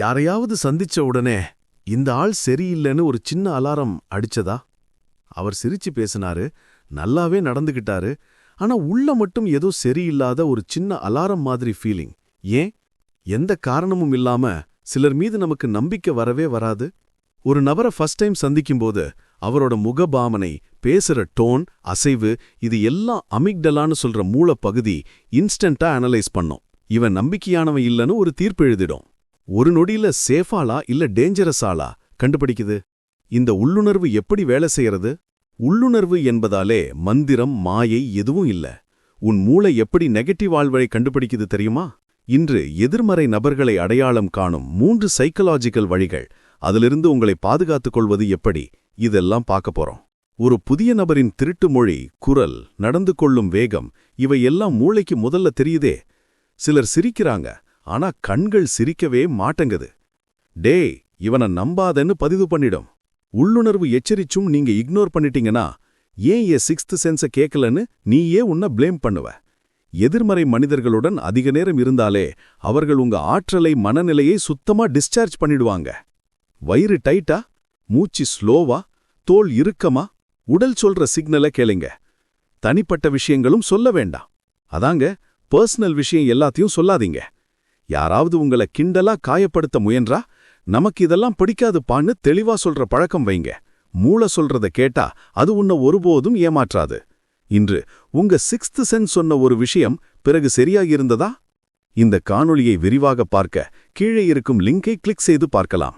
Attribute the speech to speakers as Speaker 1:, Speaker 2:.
Speaker 1: யாரையாவது சந்திச்ச உடனே இந்த ஆள் சரியில்லைன்னு ஒரு சின்ன அலாரம் அடிச்சதா? அவர் சிரிச்சு பேசினாரு. நல்லாவே நடந்துகிட்டாரு. ஆனா உள்ள மட்டும் ஏதோ சரியில்லாத ஒரு சின்ன அலாரம் மாதிரி ஃபீலிங் ஏன்? எந்த காரணமும் இல்லாம சிலர் மீது நமக்கு நம்பிக்கை வரவே வராது. ஒரு நபரை ஃபர்ஸ்ட் டைம் சந்திக்கும்போது அவரோட முகபாவனை பேசுற டோன் அசைவு இது எல்லாம் அமிக்டலான்னு சொல்ற மூலப்பகுதி இன்ஸ்டண்டா அனலைஸ் பண்ணும். இவன் நம்பிக்கையானவன் இல்லைன்னு ஒரு தீர்ப்பு எழுதிடும். ஒரு நொடியில சேஃபாலா இல்ல டேஞ்சரஸாலா கண்டுபிடிக்குது. இந்த உள்ளுணர்வு எப்படி வேலை செய்யறது? உள்ளுணர்வு என்பதாலே மந்திரம் மாயை எதுவும் இல்ல. உன் மூளை எப்படி நெகட்டிவ் ஆழ்வழி கண்டுபிடிக்குது தெரியுமா? இன்று எதிர்மறை நபர்களை அடையாளம் காணும் மூன்று சைக்கலாஜிக்கல் வழிகள். அதிலிருந்து உங்களை பாதுகாத்துக் கொள்வது எப்படி? இதெல்லாம் பார்க்க போறோம். ஒரு புதிய நபரின் திருட்டு மொழி குரல் நடந்து கொள்ளும் வேகம் இவை எல்லாம் மூளைக்கு முதல்ல தெரியுதே. சிலர் சிரிக்கிறாங்க. ஆனா கண்கள் சிரிக்கவே மாட்டங்குது. டேய் இவனை நம்பாதன்னு பதிவு பண்ணிடும். உள்ளுணர்வு எச்சரிச்சும் நீங்க இக்னோர் பண்ணிட்டீங்கன்னா ஏன் என் சிக்ஸ்த் சென்ஸ கேட்கலன்னு நீயே உன்னை பிளேம் பண்ணுவ. எதிர்மறை மனிதர்களுடன் அதிக நேரம் இருந்தாலே அவர்கள் உங்க ஆற்றலை மனநிலையை சுத்தமா டிஸ்சார்ஜ் பண்ணிடுவாங்க. வயிறு டைட்டா? மூச்சு ஸ்லோவா? தோல் இறுக்கமா? உடல் சொல்ற சிக்னலை கேளுங்க. தனிப்பட்ட விஷயங்களும் சொல்ல வேண்டாம். அதாங்க பர்சனல் விஷயம் எல்லாத்தையும் சொல்லாதீங்க. யாராவது உங்களை கிண்டலா காயப்படுத்த முயன்றா? நமக்கு இதெல்லாம் பிடிக்காதுப்பான்னு தெளிவா சொல்ற பழக்கம் வைங்க. மூளை சொல்றத கேட்டா அது உன்னை ஒருபோதும் ஏமாற்றாது. இன்று உங்க சிக்ஸ்த் சென்ஸ் சொன்ன ஒரு விஷயம் பிறகு சரியாகியிருந்ததா இந்த காணொளியை விரிவாக பார்க்க கீழே இருக்கும் லிங்கை கிளிக் செய்து பார்க்கலாம்.